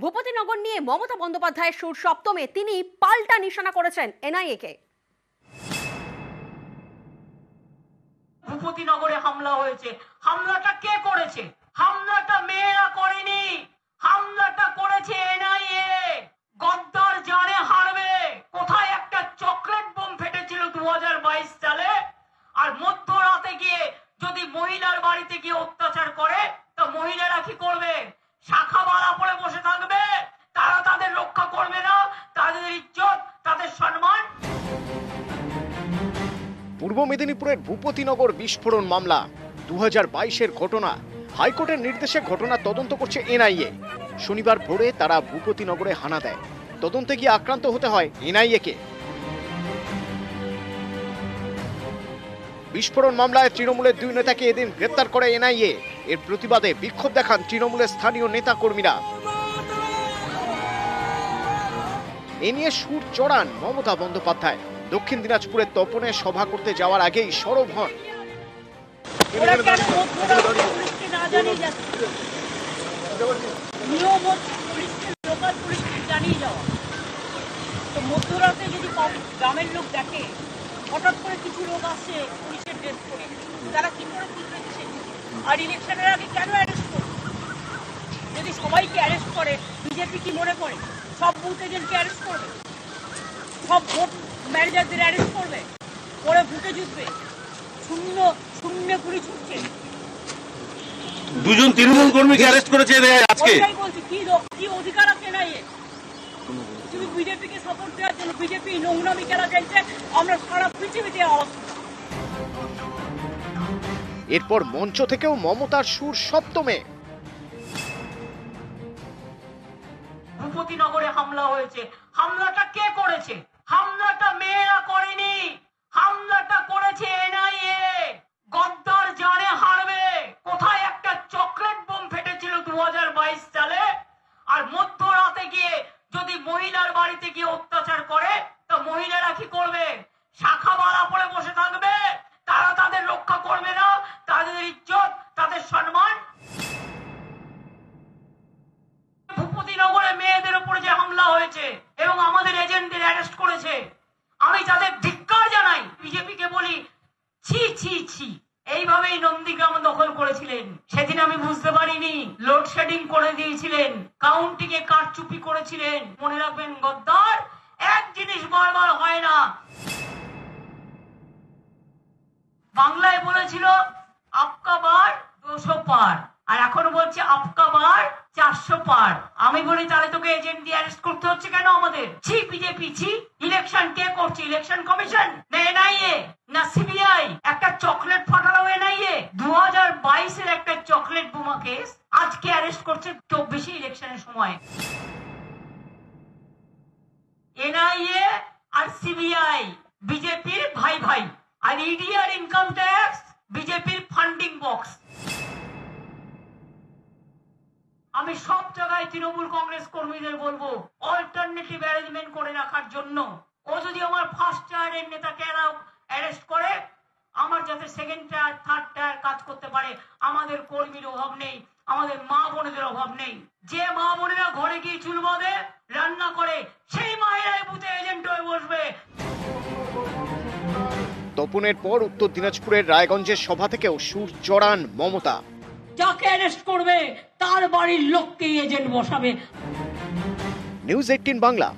ভূপতিনগর নিয়ে মমতা বন্দ্যোপাধ্যায়ের সুর সপ্তমে তিনি পাল্টা নিশানা করেছেন এনআইএ কে ভূপতিনগরে হামলা হয়েছে। হামলাটা কে করেছে? হামলাটা মেয়েরা করেনি। হামলাটা পূর্ব মেদিনীপুরের ভূপতিনগর বিস্ফোরণ মামলা। দু বাইশের ঘটনা। হাইকোর্টের নির্দেশে ঘটনা তদন্ত করছে এনআইএ। শনিবার ভোরে তারা ভূপতিনগরে হানা দেয়। তদন্তে গিয়ে আক্রান্ত হতে হয় এনআইএ কে বিস্ফোরণ মামলায় তৃণমূলের দুই নেতাকে এদিন গ্রেপ্তার করে এনআইএ। এর প্রতিবাদে বিক্ষোভ দেখান তৃণমূলের স্থানীয় নেতা কর্মীরা এ নিয়ে সুর চড়ান মমতা বন্দ্যোপাধ্যায়। দক্ষিণ দিনাজপুরের তপনে সভা করতে যাওয়ার আগেই সরব হন। গ্রামের লোক দেখে, হঠাৎ করে কিছু লোক পুলিশের ড্রেস তারা কি আর ইলেকশনের আগে কেন যদি সবাইকে করে, বিজেপি কি মনে করে? সব সব ভোট ম্যানেজারদের অ্যারেস্ট করবে পরে ভোটে জিতবে শূন্য শূন্য কুড়ি ছুটছে। দুজন তৃণমূল কর্মীকে অ্যারেস্ট করেছে আজকে। বলছি কি কি অধিকার আছে না এর তুমি বিজেপিকে সাপোর্ট দেওয়ার জন্য বিজেপি নোংরামি খেলা খেলছে আমরা সারা পৃথিবীতে আওয়াজ এরপর মঞ্চ থেকেও মমতার সুর সপ্তমে। ভূপতিনগরে হামলা হয়েছে। হামলাটা কে করেছে? হামলাটা মেয়েরা করেনি, হামলাটা করেছে এনআইএ। গদ্দার জানে হারবে। কোথায় একটা চকলেট বোম ফেটেছিল দু হাজার বাইশ সালে? আর মধ্যরাতে গিয়ে যদি মহিলার বাড়িতে গিয়ে অত্যাচার করে, তা মহিলারা কি করবে? শাখা বালা পরে বসে থাকবে? তারা তাদের রক্ষা করবে না? তাদের ধিক্কার জানাই। বিজেপিকে বলি, ছি ছি ছি। এইভাবেই নন্দীগ্রাম দখল করেছিলেন। সেদিন আমি বুঝতে পারিনি লোডশেডিং করে দিয়েছিলেন কাউন্টিং এ কারচুপি করেছিলেন। মনে রাখবেন গদ্দার, এক জিনিস বারবার হয় না। বাংলায় বলেছিল, আপকা বার দুশো পার। আর এখন বলছে, আপকা বার চারশো পার। আমি বলি, তাহলে তোকে এজেন্ট দিয়ে অ্যারেস্ট করতে হচ্ছে কেন আমাদের? ছি, বিজেপি, ছি। ইলেকশন কে করছে? ইলেকশন কমিশন এনআইএ না সিবিআই একটা চকলেট ফাটালো এনআইএ দু হাজার বাইশের একটা চকলেট বোমা কেস আজকে অ্যারেস্ট করছে চব্বিশে ইলেকশনের সময়। এনআইএ আর সিবিআই বিজেপির ভাই ভাই। আর ইডি আর ইনকাম ট্যাক্স বিজেপির ফান্ডিং বক্স আমি সব জায়গায় তৃণমূল কংগ্রেস কর্মীদের বলব অল্টারনেটিভ অ্যারেঞ্জমেন্ট করে রাখার জন্য ও যদি আমার ফার্স্ট টায়ারের নেতাকে অ্যারেস্ট করে আমার যাতে সেকেন্ড টায়ার থার্ড টায়ার কাজ করতে পারে আমাদের কর্মীর অভাব নেই আমাদের মা বোনেদের অভাব নেই। যে মা বোনেরা ঘরে গিয়ে চুল বাঁধে রান্না করে সেই মায়েরাই বুথে এজেন্ট হয়ে বসবে। তপনের পর উত্তর দিনাজপুরের রায়গঞ্জের সভা থেকেও সুর চড়ান মমতা। যাকে অ্যারেস্ট করবে তার বাড়ির লোককেই এজেন্ট বসাবে। News eighteen Bangla.